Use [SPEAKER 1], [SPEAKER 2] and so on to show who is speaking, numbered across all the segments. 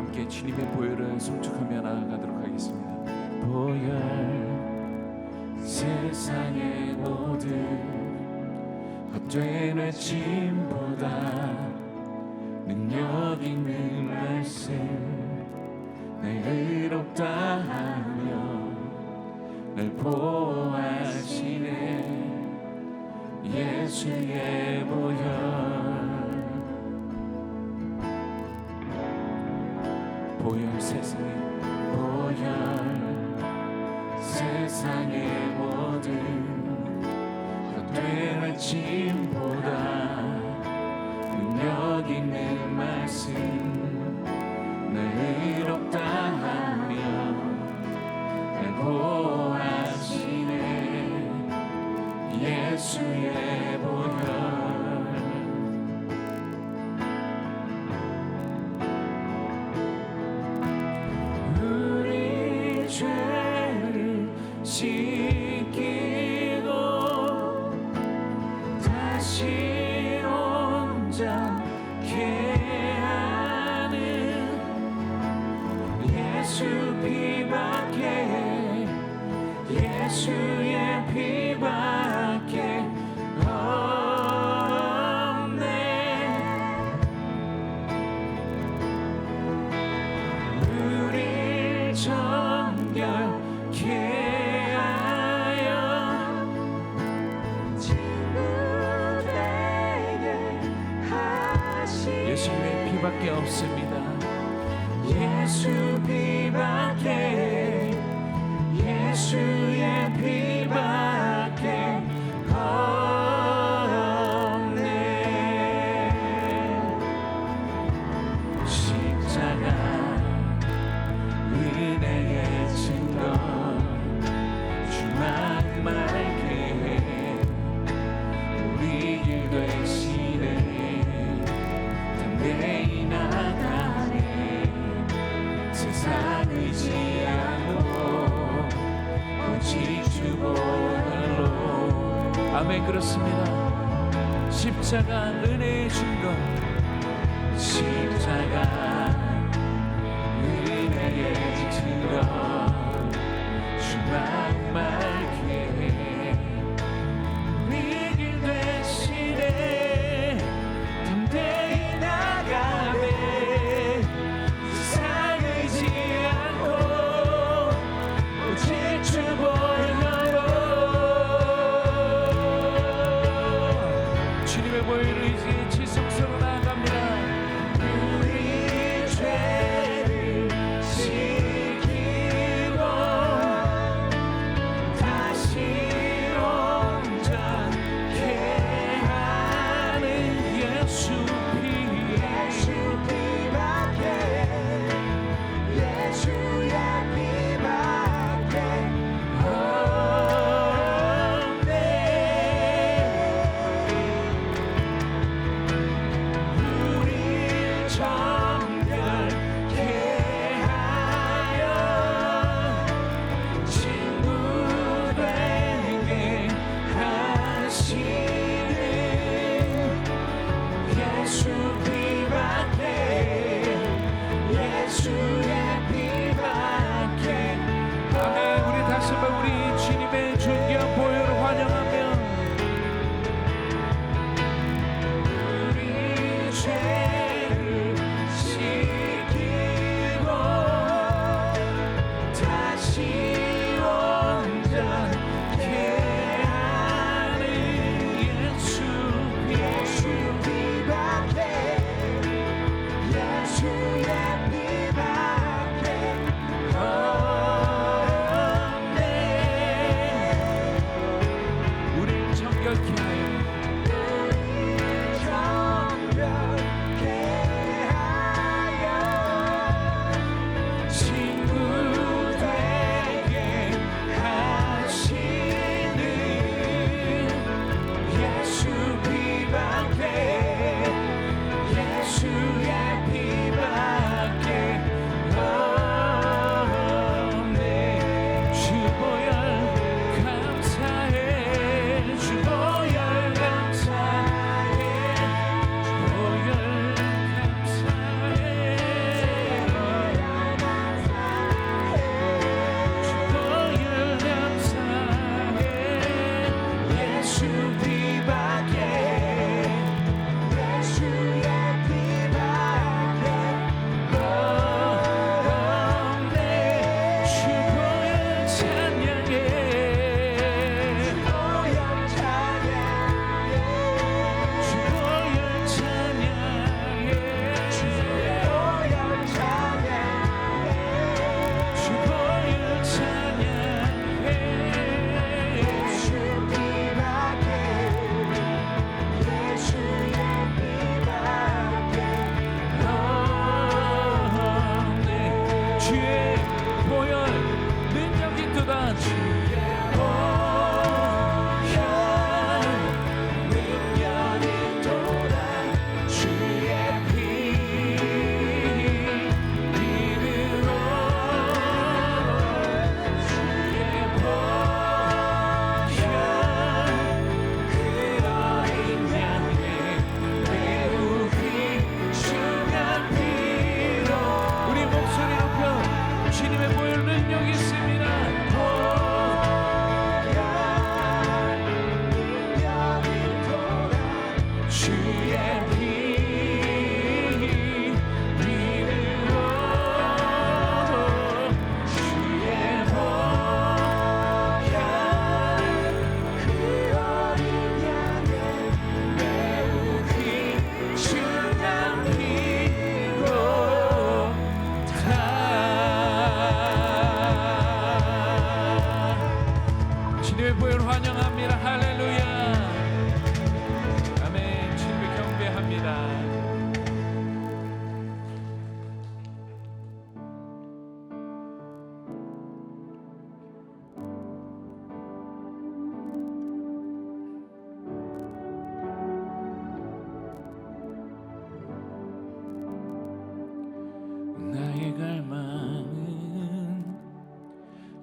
[SPEAKER 1] 함께 주님의 보혈을 송축하며 나아가도록 하겠습니다. 보혈 세상의 모든 헛된 외침보다 능력 있는 말씀 내 의롭다 하며 날 보호하시네 예수의 보혈 보혈 세상의 보혈 세상의 모든 헛되는 짐보다 능력 있는 말씀 내의롭다 하며 날 보호하시네. 예수의 다시 온전케 하는 예수 비밖에 예수의 예 십자가 은혜 준것 십자가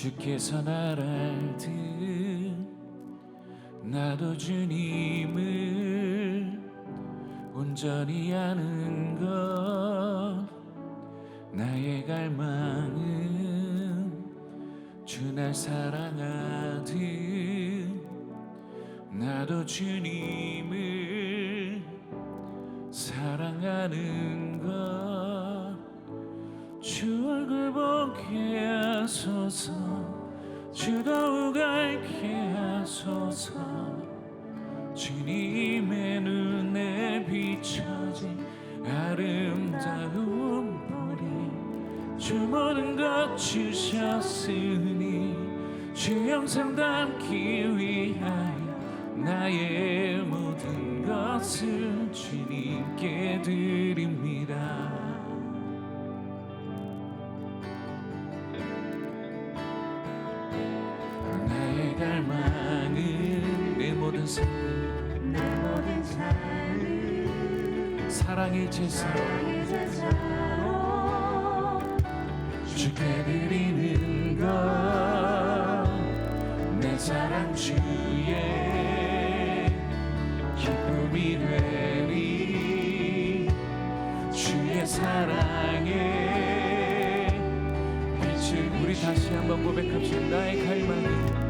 [SPEAKER 1] 주께서 날 알듯 나도 주님을 온전히 아는 것 나의 갈망은 주 날 사랑하듯 나도 주님을 사랑하는 것 주 얼굴 보게 하소서. 주 더욱 알게 하소서. 주님의 눈에 비춰진 아름다운 보리. 주 모든 것 주셨으니 주 영상 담기 위하여 나의 모든 것을 주님께 드립니다 갈망은 내 모든 삶
[SPEAKER 2] 내 모든 삶을
[SPEAKER 1] 사랑의 제사
[SPEAKER 2] 사랑의 제사로
[SPEAKER 1] 주께 드리는 것. 내 사랑 주의 기쁨이 되리. 주의 사랑에 빛을 우리 다시 한번 고백합시다. 나의 갈망은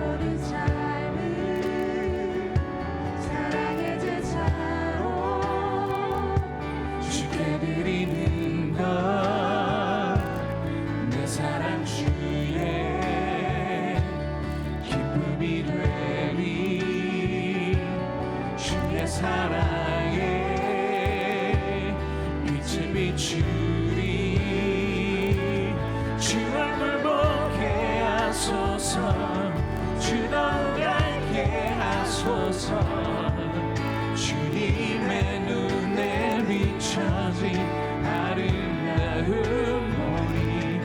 [SPEAKER 1] 머리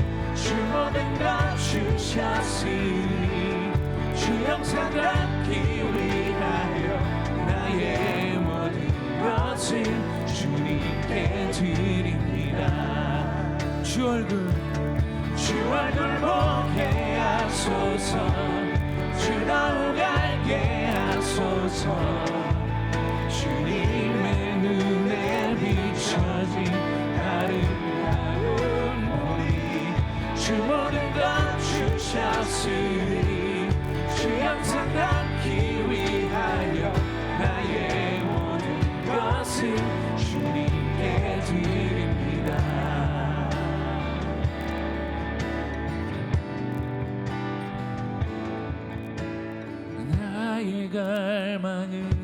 [SPEAKER 1] 주 영상 담기 위하여 나의 모든 것을 주님께 드립니다. 주 얼굴 보게 하소서. 주알 게 하소서 주님의 눈에 비춰진 아름다운 머리. 주 모든 것 주셨으니 갈망은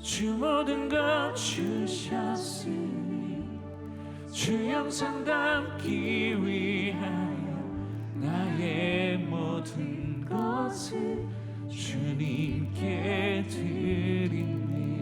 [SPEAKER 1] 주 모든 것 주셨으니 주 영상 담기 위하여 나의 모든 것을 주님께 드립니다.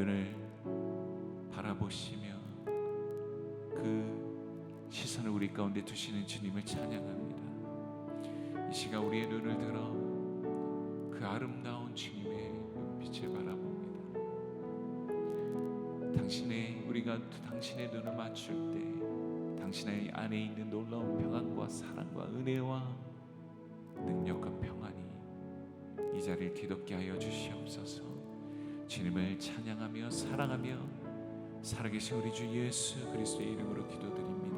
[SPEAKER 1] 눈을 바라보시며 그 시선을 우리 가운데 두시는 주님을 찬양합니다. 이 시간 우리의 눈을 들어 그 아름다운 주님의 눈빛을 바라봅니다. 당신의 우리가 당신의 눈을 맞출 때 당신의 안에 있는 놀라운 평안과 사랑과 은혜와 능력과 평안이 이 자리를 뒤덮게 하여 주시옵소서. 주님을 찬양하며 사랑하며 살아계신 우리 주 예수 그리스도의 이름으로 기도드립니다.